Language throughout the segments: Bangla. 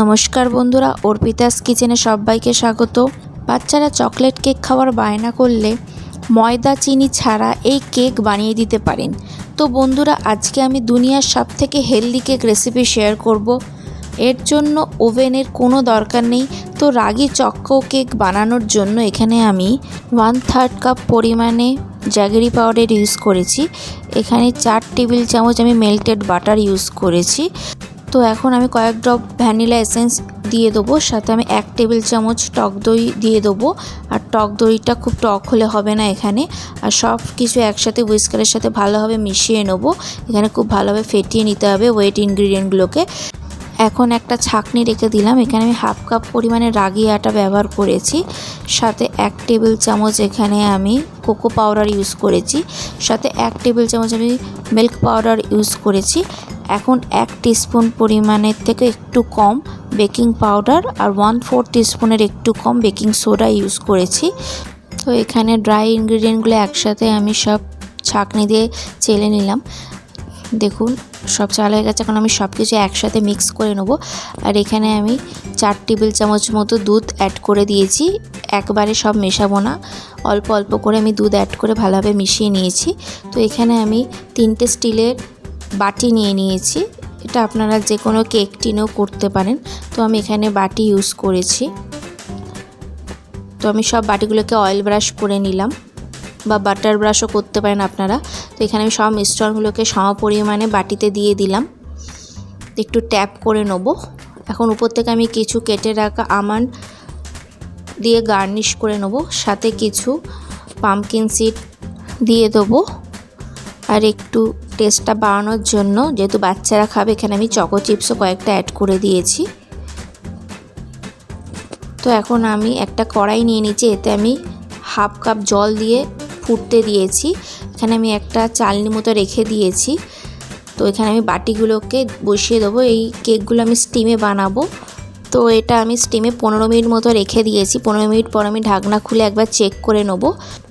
নমস্কার বন্ধুরা, অর্পিতাস কিচেনে সবাইকে স্বাগত। বাচ্চারা চকলেট কেক খাওয়ার বায়না করলে ময়দা, চিনি ছাড়া এই কেক বানিয়ে দিতে পারেন। তো বন্ধুরা, আজকে আমি দুনিয়ার সব থেকে হেলদি কেক রেসিপি শেয়ার করব। এর জন্য ওভেনের কোনো দরকার নেই। তো রাগি চক্কো কেক বানানোর জন্য এখানে আমি ওয়ান থার্ড কাপ পরিমাণে জ্যাগেরি পাউডার ইউজ করেছি। এখানে চার টেবিল চামচ আমি মেল্টেড বাটার ইউজ করেছি। তো এখন আমি কয়েক ড্রপ ভ্যানিলা এসেন্স দিয়ে দেবো, সাথে আমি এক টেবিল চামচ টক দই দিয়ে দেবো। আর টক দইটা খুব টক হলে হবে না এখানে। আর সব কিছু একসাথে হুইস্কারের সাথে ভালোভাবে মিশিয়ে নেব। এখানে খুব ভালোভাবে ফেটিয়ে নিতে হবে ওয়েট ইনগ্রিডিয়েন্টগুলোকে এখন একটা ছাকনি রেখে দিলাম। এখানে আমি হাফ কাপ পরিমাণে রাগি আটা ব্যবহার করেছি। সাথে এক টেবিল চামচ এখানে আমি কোকো পাউডার ইউজ করেছি। সাথে এক টেবিল চামচ আমি মিল্ক পাউডার ইউজ করেছি। এখন এক টিস্পুন পরিমাণের থেকে একটু কম বেকিং পাউডার আর ওয়ান ফোর টিস্পুনের একটু কম বেকিং সোডা ইউজ করেছি। তো এখানে ড্রাই ইনগ্রিডিয়েন্টগুলো একসাথে আমি সব ছাঁকনি দিয়ে চেলে নিলাম। দেখুন, সব চাল হয়ে গেছে। এখন আমি সব কিছু একসাথে মিক্স করে নেব। আর এখানে আমি চার টেবিল চামচ মতো দুধ অ্যাড করে দিয়েছি। একবারে সব মেশাবো না। অল্প অল্প করে আমি দুধ অ্যাড করে ভালোভাবে মিশিয়ে নিয়েছি। তো এখানে আমি তিনটে স্টিলের বাটি নিয়ে নিয়েছি। এটা আপনারা যে কোনো কেক টিনেও করতে পারেন। তো আমি এখানে বাটি ইউজ করেছি। তো আমি সব বাটিগুলোকে অয়েল ব্রাশ করে নিলাম। বা বাটার ব্রাশও করতে পারেন আপনারা। তো এখানে আমি সব মিশ্রণগুলোকে সম পরিমাণে বাটিতে দিয়ে দিলাম। একটু ট্যাপ করে নেব। এখন উপর থেকে আমি কিছু কেটে রাখা আমান্ড দিয়ে গার্নিশ করে নেব। সাথে কিছু পামকিন সিড দিয়ে দেবো। আর একটু টেস্টটা বাড়ানোর জন্য, যেহেতু বাচ্চারা খাবে, এখানে আমি চকো চিপসও কয়েকটা অ্যাড করে দিয়েছি। তো এখন আমি একটা কড়াই নিয়ে নিচ্ছি এতে আমি হাফ কাপ জল দিয়ে ফুটতে দিয়েছি। এখানে আমি একটা চালনি মতো রেখে দিয়েছি। তো এখানে আমি বাটিগুলোকে বসিয়ে দেবো। এই কেকগুলো আমি স্টিমে বানাবো। তো এটা আমি স্টিমে পনেরো মিনিট মতো রেখে দিয়েছি। পনেরো মিনিট পর আমি ঢাকনা খুলে একবার চেক করে নেব।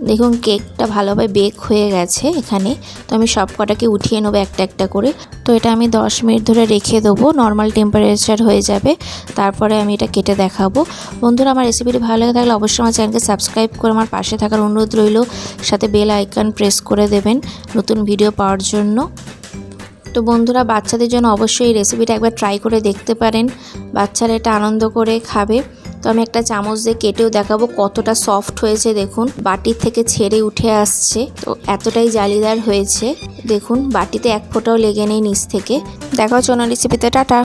দেখুন কেকটা ভালোভাবে বেক হয়ে গেছে এখানে। তো আমি সব কটাকে উঠিয়ে নেব একটা একটা করে। তো এটা আমি দশ মিনিট ধরে রেখে দেবো। নর্মাল টেম্পারেচার হয়ে যাবে। তারপরে আমি এটা কেটে দেখাবো। বন্ধুরা, আমার রেসিপিটি ভালো লেগে থাকলে অবশ্যই আমার চ্যানেলকে সাবস্ক্রাইব করে আমার পাশে থাকার অনুরোধ রইল। সাথে বেল আইকন প্রেস করে দেবেন নতুন ভিডিও পাওয়ার জন্য। তো বন্ধুরা, বাচ্চাদের জন্য অবশ্যই এই রেসিপিটা একবার ট্রাই করে দেখতে পারেন। বাচ্চারা এটা আনন্দ করে খাবে। তো আমি একটা চামচ দিয়ে কেটেও দেখাবো কতটা সফট হয়েছে, দেখুন। বাটির থেকে ছেড়ে উঠে আসছে। তো এতটাই জালিদার হয়েছে। দেখুন, বাটিতে এক ফোঁটাও লেগে নেই নিচ থেকে। দেখা হচ্ছে রেসিপিতে টাটা।